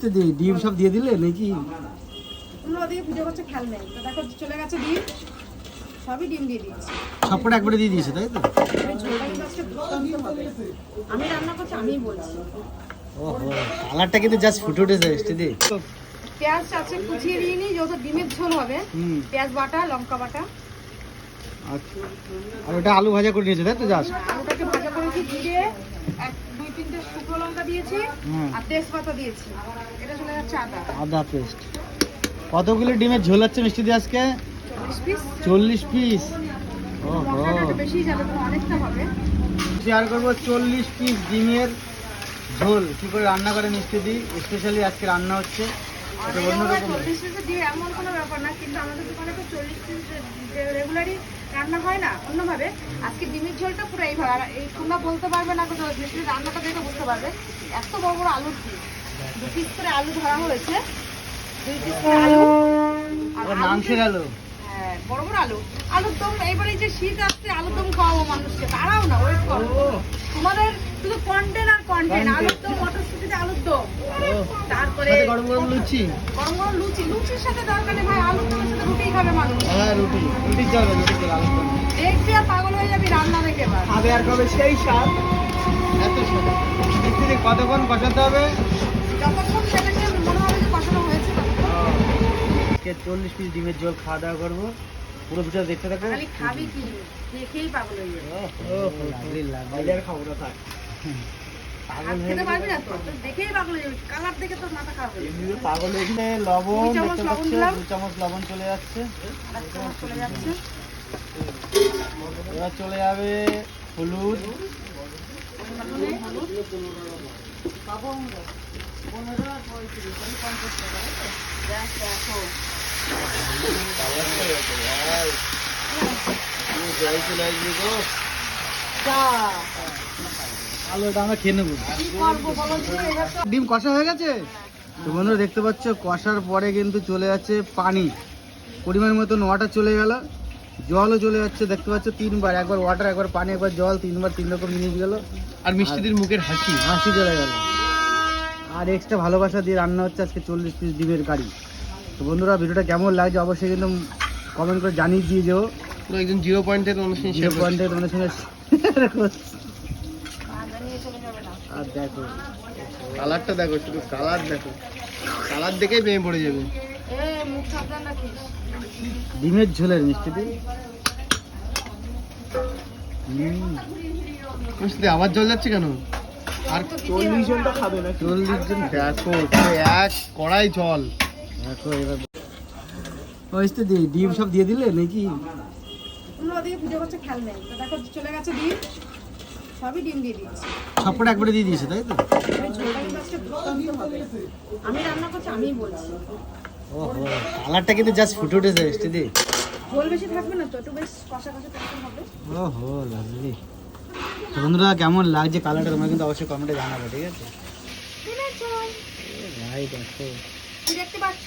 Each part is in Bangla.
তো দি- ডিম সব দিয়ে দিলে নাকি? তোমরা ওদিকে ভিডিও করছে খেয়াল নেই। তো দেখো চলে গেছে ডিম। সবই ডিম দিয়ে একবারে দিয়ে দিয়েছে তাই তো? আমি রান্না করছি আমিই বলছি। ওহো কালারটা কিন্তু জাস্ট ফুটে উঠেছে পেঁয়াজ আছে কুচিয়ে দিয়ে নিই যেহেতু ডিমের ঝোল হবে। পেঁয়াজ বাটা লঙ্কা বাটা। আচ্ছা আর ওটা আলু ভাজা করে নিয়েছে তাই তো? জাস্ট আলুটাকে ভাজা করেছি জিরে এক দুই তিনটে শুকনো লঙ্কা দিয়েছি আর তেজপাতা দিয়েছি। এটা চলে যাচ্ছে আদা। আদা পেস্ট। কতগুলো ডিমের ঝোল আছে মিষ্টি দিয়ে আজকে? চল্লিশ পিস। শেয়ার করব চল্লিশ পিস ডিমের ঝোল। কি করে রান্না করে মিষ্টি দি? স্পেশালি আজকে রান্না হচ্ছে। এটা অন্যরকম এমন কোনো ব্যাপার না কিন্তু আমাদের দোকানে তো চল্লিশ পিস রেগুলারই রান্না হয় না অন্যভাবে। আজকে ডিমের ঝোলটা পুরো এইভাবে আর এই তোমরা বলতে পারবে না কিন্তু মিষ্টির রান্নাটা দেখে বুঝতে পারবে। এত বড় বড় আলুর পিস দু পিস করে আলু ধরা হয়েছে। দুই পিস করে আলু। মাংসের আলু। হ্যাঁ বড় বড় আলু। আলুর দম এবারে যে শীত আসছে আলুর দম খাওয়াবো মানুষকে। তারাও না ওয়েট করো। তোমাদের শুধু কন্টেন আর কন্টেন আলুর দম মটরশুটিতে আলুর দম। তারপরে গরম গরম লুচি। গরম গরম লুচি। লুচির সাথে দরকার নেই ভাই আলুর দমের সাথে রুটি খাবে মানুষ। হ্যাঁ রুটি। রুটি চলবে রুটি চলবে আলু চলবে। দেখবি আর পাগল হয়ে যাবি রান্না দেখে এবার। খাবে আর কবে সেই স্বাদ। এত স্বাদ। কতক্ষণ কষাতে হবে? যতক্ষণ সেটাকে মনে হবে যে কষানো হয়েছে চল্লিশ পিস ডিমের ঝোল খাওয়া দাওয়া করব। পুরো ভিডিও দেখতে থাকো। খালি খাবি কি? দেখেই পাগল হয়ে যাবে। লাগলি লাগলি খাব না থাক। খেতে পারবি না তো? তো দেখেই পাগল হয়ে যাবে কালার দেখে তোর মাথা খারাপ হয়ে যাবে। পাগল এখানে লবণ চামচ লবণ দিলাম। দু চামচ লবণ চলে যাচ্ছে। চামচ চলে যাচ্ছে। এবার চলে যাবে হলুদ। পরিমাণে হলুদ ব্যাস, দেখো। আমরা খেয়ে নেব। ডিম কষা হয়ে গেছে? তো বন্ধুরা দেখতে পাচ্ছ কষার পরে কিন্তু চলে যাচ্ছে পানি। পরিমাণ মতন ওয়াটার চলে গেল। জলও চলে যাচ্ছে দেখতে পাচ্ছ তিনবার। একবার ওয়াটার একবার পানি একবার জল তিনবার তিন রকম জিনিস গেল। আর মিষ্টিদের মুখের হাসি। হাসি চলে গেল। আর এক্সট্রা ভালোবাসা দিয়ে রান্না হচ্ছে আজকে চল্লিশ পিস ডিমের কারি। তো বন্ধুরা ভিডিওটা কেমন লাগছে অবশ্যই কিন্তু কমেন্ট করে জানিয়ে দিয়ে যেও। একজন জিরো পয়েন্টের অনুষ্ঠান জিরো পয়েন্টে তোমাদের সঙ্গে share করছি। কাঁদা নিয়ে চলে যাবে না। আর দেখো কালারটা দেখো শুধু কালার দেখো। কালার দেখেই প্রেমে পড়ে যাবে। এ, মুখ সাবধান রাখিস। ডিমের ঝোলের মিষ্টি দিন আবার জল যাচ্ছে কেন? আর তো দিতেই হবে না। চল্লিশ জন দেখো এক কড়াই জল। দেখো এবার। দি ডিম সব দিয়ে দিলে নাকি? ভিডিও করছে খেয়াল নেই। দেখো চলে গেছে ডিম। সবই ডিম দিয়ে দিচ্ছি। সবকটা একবারে দিয়ে দিয়েছে তাই তো? আমি রান্না করছি আমিই বলছি। ওহো কালারটা কিন্তু জাস্ট ফুটে উঠেছে মিষ্টি দি। ঝোল বেশি থাকবে না তো একটু বেশ কষা কষা টাইপের হবে। ওহো লাভলি বন্ধুরা কেমন লাগছে কালারটা তোমরা কিন্তু অবশ্যই কমেন্টে জানাবে ঠিক আছে? ভাই দেখো। কি দেখতে পাচ্ছ?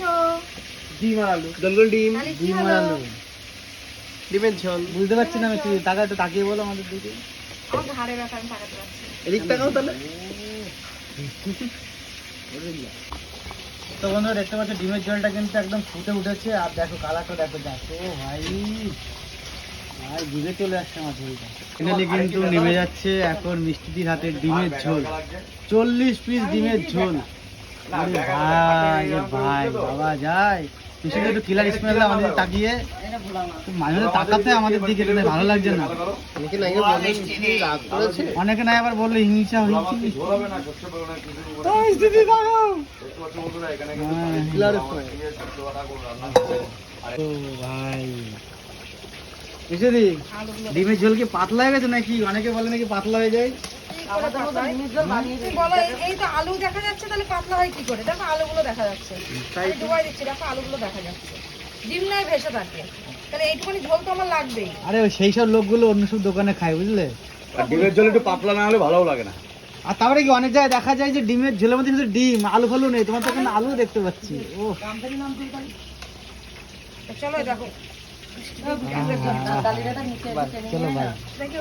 ডিম আর আলু ডিম ডিম আর আলু। ডিমের ঝোল। বুঝতে পারছি না মিষ্টি টাকা একটু তাকিয়ে বলো আমাদের দিকে আমার ঘাড়ে ব্যথা আমি তাকাতে পারছি এদিক তাকাও তাহলে। তো বন্ধুরা দেখতে পাচ্ছ ডিমের জলটা কিন্তু একদম ফুটে উঠেছে। আর দেখো কালারটা দেখো দেখো। ভাই ভাই বুঝে চলে আসছে আমার ঝোলটা ফাইনালি কিন্তু নেমে যাচ্ছে এখন মিষ্টিদির হাতে ডিমের ঝোল। চল্লিশ পিস ডিমের ঝোল। আরে ভাই ভাই বাবা যায় একটু কিলার স্মেল আমাদের তাকিয়ে মাঝে মাঝে তাকাতে আমাদের দিকে এটা ভালো লাগছে না। অনেকে না আবার বলল হিংসা হয়েছে। হ্যাঁ। ডিমের ঝোল কি পাতলা হয়ে গেছে নাকি? অনেকে বলে নাকি পাতলা হয়ে যায়। ঝোল বলো এই- তো আলু দেখা যাচ্ছে তাহলে পাতলা হয় কি করে? দেখো আলুগুলো দেখা যাচ্ছে। আমি ডুবাই দিচ্ছি দেখো আলুগুলো দেখা যাচ্ছে। ডিম নয় ভেসে থাকে। তাহলে এইটুকুনি ঝোল তো আমার লাগবেই। আরে ওই সেই সব লোকগুলো অন্য সব দোকানে খায় বুঝলে? ডিমের জল একটু পাতলা না হলে ভালোও লাগে না। আর তারপরে কি অনেক জায়গায় দেখা যায় যে ডিমের ঝোলের মধ্যে শুধু ডিম আলু ফালু নেই। তোমার তো এখানে আলু দেখতে পাচ্ছি। ও চলো দেখো। চলো ভাই দেখি